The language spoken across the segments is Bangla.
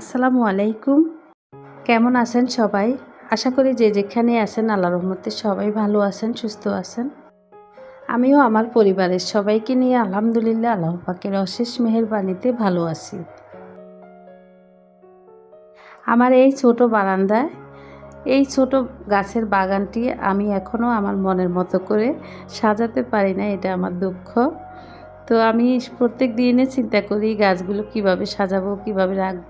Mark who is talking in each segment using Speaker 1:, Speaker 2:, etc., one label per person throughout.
Speaker 1: আসসালামু আলাইকুম। কেমন আছেন সবাই? আশা করি যে যেখানে আছেন আল্লাহ রহমতে সবাই ভালো আছেন, সুস্থ আছেন। আমিও আমার পরিবারের সবাইকে নিয়ে আলহামদুলিল্লাহ আল্লাহ পাকের অশেষ মেহেরবানিতে ভালো আছি। আমার এই ছোট বারান্দায়, এই ছোট গাছের বাগানটি আমি এখনও আমার মনের মতো করে সাজাতে পারি না, এটা আমার দুঃখ। তো আমি প্রত্যেক দিনে চিন্তা করি গাছগুলো কীভাবে সাজাবো, কীভাবে রাখব।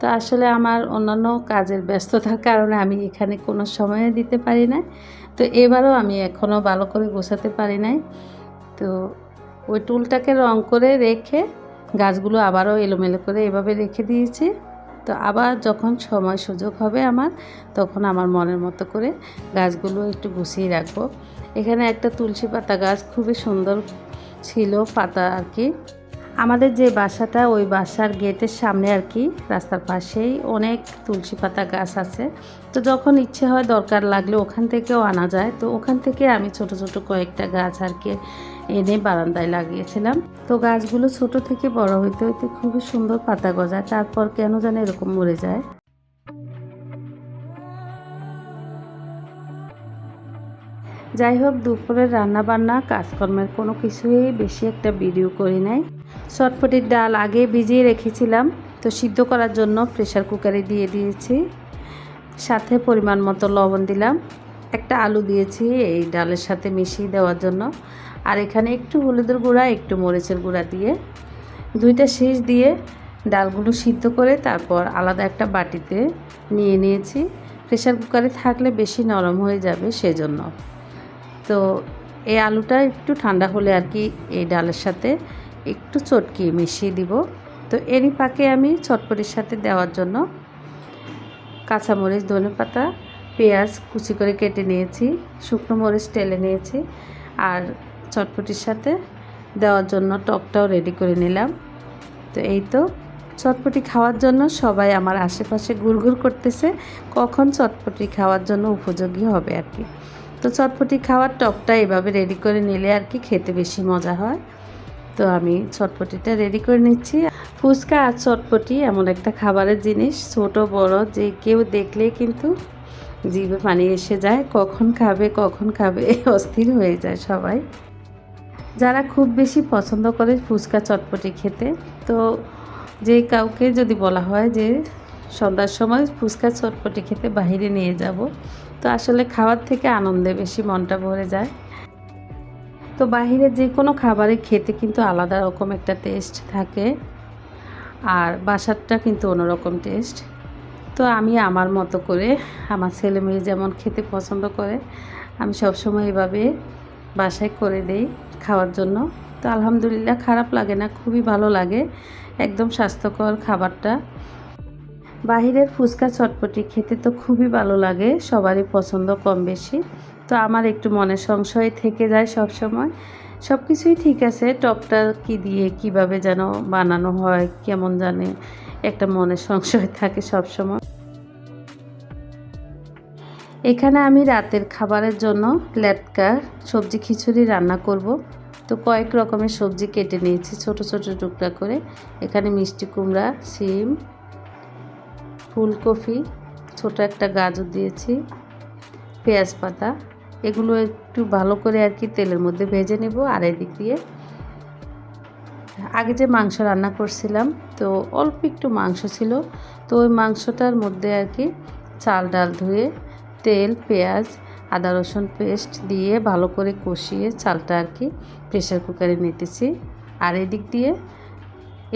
Speaker 1: তো আসলে আমার অন্যান্য কাজের ব্যস্ততার কারণে আমি এখানে কোনো সময় দিতে পারি না। তো এবারও আমি এখনও ভালো করে গোছাতে পারি নাই। তো ওই টুলটাকে রং করে রেখে গাছগুলো আবারও এলোমেলো করে এভাবে রেখে দিয়েছি। তো আবার যখন সময় সুযোগ হবে আমার, তখন আমার মনের মতো করে গাছগুলো একটু গুছিয়ে রাখব। এখানে একটা তুলসী পাতা গাছ খুবই সুন্দর ছিল পাতা আর কি। আমাদের যে বাসাটা, ওই বাসার গেটের সামনে আর কি, রাস্তার পাশেই অনেক তুলসী পাতা গাছ আছে। তো যখন ইচ্ছে হয় দরকার লাগলে ওখান থেকেও আনা যায়। তো ওখান থেকে আমি ছোট ছোট কয়েকটা গাছ আর কি এনে বারান্দায় লাগিয়েছিলাম। তো গাছগুলো ছোট থেকে বড় হইতে হইতে খুবই সুন্দর পাতা গজায়। তারপর কেন জানে এরকম মরে যায়। যাই হোক দুপুরের রান্না বান্না কাজকর্মের কোনো কিছুই বেশি একটা ভিডিও করি নাই। চটপটির ডাল আগে ভিজিয়ে রেখেছিলাম, তো সিদ্ধ করার জন্য প্রেশার কুকারে দিয়ে দিয়েছি। সাথে পরিমাণ মতো লবণ দিলাম। একটা আলু দিয়েছি এই ডালের সাথে মিশিয়ে দেওয়ার জন্য। আর এখানে একটু হলুদের গুঁড়া, একটু মরিচের গুঁড়া দিয়ে দুইটা শীষ দিয়ে ডালগুলো সিদ্ধ করে তারপর আলাদা একটা বাটিতে নিয়ে নিয়েছি। প্রেশার কুকারে থাকলে বেশি নরম হয়ে যাবে সেজন্য। তো এই আলুটা একটু ঠান্ডা হলে আর কি এই ডালের সাথে একটু চটকি মিশিয়ে দিব। তো এরই পাকে আমি চটপটির সাথে দেওয়ার জন্য কাঁচামরিচ, ধনে পাতা, পেঁয়াজ কুচি করে কেটে নিয়েছি, শুকনো মরিচ টেলে নিয়েছি আর চটপটির সাথে দেওয়ার জন্য টকটাও রেডি করে নিলাম। তো এই তো চটপটি খাওয়ার জন্য সবাই আমার আশেপাশে ঘুরঘুর করতেছে কখন চটপটি খাওয়ার জন্য উপযোগী হবে আর কি। তো চটপটি খাওয়ার টকটা এভাবে রেডি করে নিলে আর কি খেতে বেশি মজা হয়। তো আমি চটপটিটা রেডি করে নিচ্ছি। ফুচকা আর চটপটি এমন একটা খাবারের জিনিস, ছোট, বড়, যে কেউ দেখলে কিন্তু জিভে পানি এসে যায়, কখন খাবে কখন খাবে, অস্থির হয়ে যায় সবাই। যারা খুব বেশি পছন্দ করে ফুচকা, চটপটি খেতে, তো যে কাউকে যদি বলা হয় যে সন্ধ্যার সময় ফুচকা, চটপটি খেতে বাহিরে নিয়ে যাব তো আসলে খাওয়ার থেকে আনন্দে বেশি মনটা ভরে যায়। তো বাহিরে যে কোনো খাবারে খেতে কিন্তু আলাদা রকম একটা টেস্ট থাকে। আর বাসারটা কিন্তু অন্যরকম টেস্ট তো আমি আমার মতো করে আমার ছেলে মেয়ে যেমন খেতে পছন্দ করে, আমি সবসময় এভাবে বাসায় করে দেই খাওয়ার জন্য। তো আলহামদুলিল্লাহ খারাপ লাগে না, খুবই ভালো লাগে। একদম স্বাস্থ্যকর খাবারটা। বাহিরের ফুচকা চটপটি খেতে তো খুবই ভালো লাগে, সবারই পছন্দ কম বেশি। তো আমার একটু মনে সংশয় থেকে যায় সব সময় সব কিছুই ঠিক আছে টকটা কি দিয়ে কীভাবে যেন বানানো হয়, কেমন জানে একটা মনে সংশয় থাকে সব সময় এখানে আমি রাতের খাবারের জন্য লেটকা সবজি খিচুড়ি রান্না করব। তো কয়েক রকমের সবজি কেটে নিয়েছি, ছোট ছোট টুকরা করে। এখানে মিষ্টি কুমড়া, সিম ফুলকপি, ছোট একটা গাজর দিয়েছি, পেঁয়াজ পাতা, এগুলো একটু ভালো করে আর কি তেলের মধ্যে ভেজে নেব আর এদিক দিয়ে আগে যে মাংস রান্না করছিলাম, তো অল্প একটু মাংস ছিল, তো ওই মাংসটার মধ্যে আর কি চাল, ডাল ধুয়ে তেল, পেঁয়াজ, আদা, রসুন পেস্ট দিয়ে ভালো করে কষিয়ে চালটা আর কি প্রেশার কুকারে নিতেছি। আর এদিক দিয়ে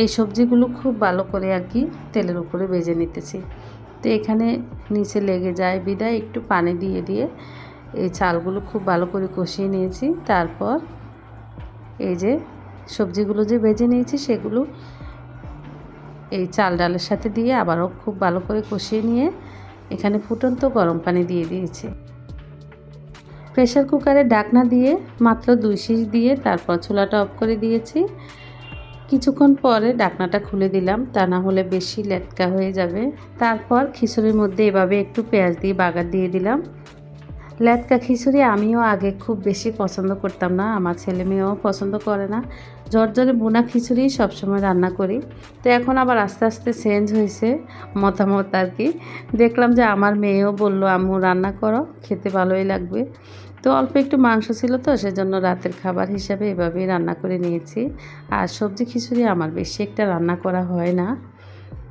Speaker 1: এই সবজিগুলো খুব ভালো করে আর কি তেলের উপরে ভেজে নিতেছি। তো এখানে নিচে লেগে যায় বিদায়, একটু পানি দিয়ে দিয়ে এই চালগুলো খুব ভালো করে কষিয়ে নিয়েছি। তারপর এই যে সবজিগুলো যে ভেজে নিয়েছি সেগুলো এই চাল ডালের সাথে দিয়ে আবারও খুব ভালো করে কষিয়ে নিয়ে এখানে ফুটন্ত গরম পানি দিয়ে দিয়েছি। প্রেশার কুকারে ডাকনা দিয়ে মাত্র দুই শীষ দিয়ে তারপর চুলাটা অফ করে দিয়েছি। কিছুক্ষণ পরে ডাকনাটা খুলে দিলাম, তা না হলে বেশি লেটকা হয়ে যাবে। তারপর খিচুড়ির মধ্যে এভাবে একটু পেঁয়াজ দিয়ে বাগার দিয়ে দিলাম। লেটকা খিচুড়ি আমিও আগে খুব বেশি পছন্দ করতাম না, আমার ছেলে মেয়েও পছন্দ করে না। জর্জরে বোনা খিচুড়ি সবসময় রান্না করি। তো এখন আবার আস্তে আস্তে চেঞ্জ হয়েছে মতামত আর কি। দেখলাম যে আমার মেয়েও বলল, আম্মু, রান্না করো, খেতে ভালোই লাগবে। তো অল্প একটু মাংস ছিল তো, সেজন্য রাতের খাবার হিসাবে এভাবেই রান্না করে নিয়েছি। আর সবজি খিচুড়ি আমার বেশি একটা রান্না করা হয় না।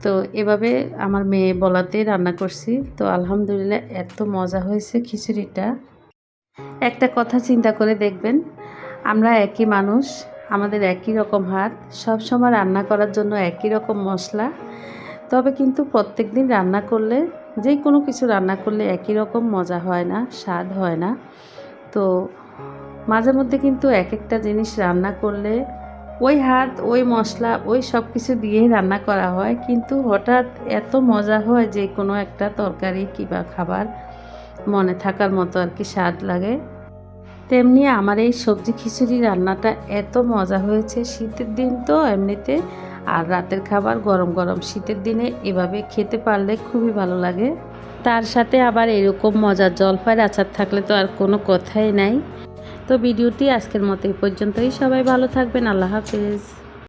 Speaker 1: তো এভাবে আমার মেয়ে বলাতেই রান্না করছি। তো আলহামদুলিল্লাহ এত মজা হয়েছে খিচুড়িটা। একটা কথা চিন্তা করে দেখবেন, আমরা একই মানুষ, আমাদের একই রকম হাত সব সময় রান্না করার জন্য একই রকম মশলা। তবে কিন্তু প্রত্যেক দিন রান্না করলে যে কোনো কিছু রান্না করলে একই রকম মজা হয় না, স্বাদ হয় না। তো মাঝে মধ্যে কিন্তু এক একটা জিনিস রান্না করলে ওই হাত, ওই মশলা, ওই সব কিছু দিয়েই রান্না করা হয়। কিন্তু হঠাৎ এত মজা হয় যে কোনো একটা তরকারি কিংবা খাবার মনে থাকার মতো আর কি স্বাদ লাগে। তেমনি আমার এই সবজি খিচুড়ি রান্নাটা এত মজা হয়েছে। শীতের দিন তো এমনিতে আর রাতের খাবার গরম গরম শীতের দিনে এভাবে খেতে পারলে খুবই ভালো লাগে। তার সাথে আবার এরকম মজার জলপাইয়ের আচার থাকলে তো আর কোনো কথাই নাই। তো ভিডিওটি আজকের মতো এই পর্যন্তই। সবাই ভালো থাকবেন। আল্লাহ হাফেজ।